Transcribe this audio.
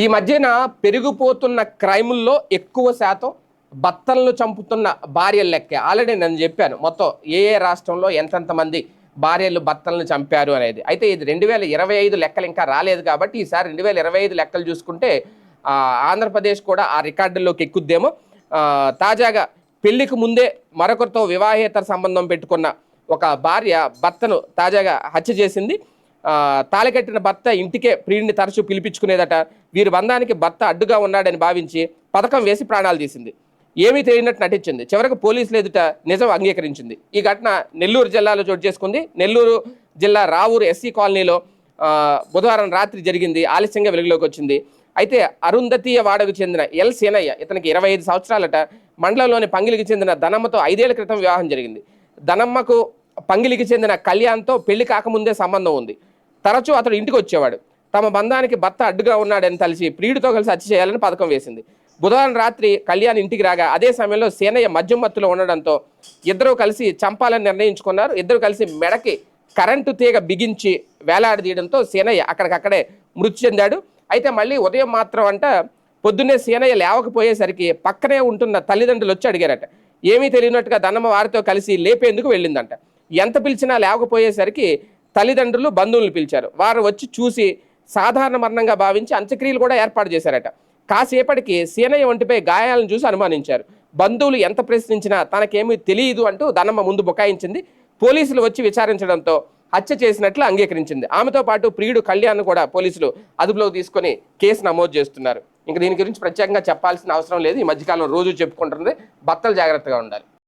ఈ మధ్యన పెరిగిపోతున్న క్రైముల్లో ఎక్కువ శాతం భర్తలను చంపుతున్న భార్యల లెక్క. ఆల్రెడీ నేను చెప్పాను మొత్తం ఏ ఏ రాష్ట్రంలో ఎంతెంత మంది భార్యలు భర్తలను చంపారు అనేది. అయితే ఇది రెండు వేల ఇరవై ఐదు లెక్కలు ఇంకా రాలేదు కాబట్టి ఈసారి రెండు వేల ఇరవై ఐదు లెక్కలు చూసుకుంటే ఆంధ్రప్రదేశ్ కూడా ఆ రికార్డుల్లోకి ఎక్కుద్దేమో. తాజాగా పెళ్ళికి ముందే మరొకరితో వివాహేతర సంబంధం పెట్టుకున్న ఒక భార్య భర్తను తాజాగా హత్య చేసింది. తాళికట్టిన భర్త ఇంటికే ప్రియుడిని తరచూ పిలిపించుకునేదట. వీరి బంధానికి భర్త అడ్డుగా ఉన్నాడని భావించి పథకం వేసి ప్రాణాలు తీసింది. ఏమీ తెలియనట్టు నటించింది. చివరకు పోలీసులు ఎదుట నిజం అంగీకరించింది. ఈ ఘటన నెల్లూరు జిల్లాలో చోటు చేసుకుంది. నెల్లూరు జిల్లా రావూరు ఎస్సీ కాలనీలో బుధవారం రాత్రి జరిగింది. ఆలస్యంగా వెలుగులోకి వచ్చింది. అయితే అరుంధతీయ వాడకు చెందిన ఎల్ సేనయ్య ఇతనికి ఇరవై ఐదు సంవత్సరాలట. మండలంలోని పంగిలికి చెందిన ధనమ్మతో ఐదేళ్ళ క్రితం వివాహం జరిగింది. ధనమ్మకు పంగిలికి చెందిన కళ్యాణ్తో పెళ్ళి కాకముందే సంబంధం ఉంది. తరచూ అతడు ఇంటికి వచ్చేవాడు. తమ బంధానికి భర్త అడ్డుగా ఉన్నాడని తలిసి ప్రియుడితో కలిసి హత్య చేయాలని పథకం వేసింది. బుధవారం రాత్రి కళ్యాణ్ ఇంటికి రాగా అదే సమయంలో సేనయ్య మద్యం మత్తులో ఉండడంతో ఇద్దరూ కలిసి చంపాలని నిర్ణయించుకున్నారు. ఇద్దరు కలిసి మెడకి కరెంటు తీగ బిగించి వేలాడదీయడంతో సేనయ్య అక్కడికక్కడే మృతి చెందాడు. అయితే మళ్ళీ ఉదయం మాత్రం అంట పొద్దున్నే సేనయ్య లేవకపోయేసరికి పక్కనే ఉంటున్న తల్లిదండ్రులు వచ్చి అడిగారట. ఏమీ తెలియనట్టుగా దన్నమ్మ వారితో కలిసి లేపేందుకు వెళ్ళిందంట. ఎంత పిలిచినా లేవకపోయేసరికి తల్లిదండ్రులు బంధువులను పిలిచారు. వారు వచ్చి చూసి సాధారణ మరణంగా భావించి అంత్యక్రియలు కూడా ఏర్పాటు చేశారట. కాసేపటికి సీనయ్య ఒంటిపై గాయాలను చూసి అనుమానించారు. బంధువులు ఎంత ప్రశ్నించినా తనకేమీ తెలియదు అంటూ దన్నమ్మ ముందు బుకాయించింది. పోలీసులు వచ్చి విచారించడంతో హత్య చేసినట్లు అంగీకరించింది. ఆమెతో పాటు ప్రియుడు కళ్యాణ్ కూడా పోలీసులు అదుపులోకి తీసుకొని కేసు నమోదు చేస్తున్నారు. ఇంకా దీని గురించి ప్రత్యేకంగా చెప్పాల్సిన అవసరం లేదు. ఈ మధ్యకాలం రోజు చెప్పుకుంటుంది. భర్తలు జాగ్రత్తగా ఉండాలి.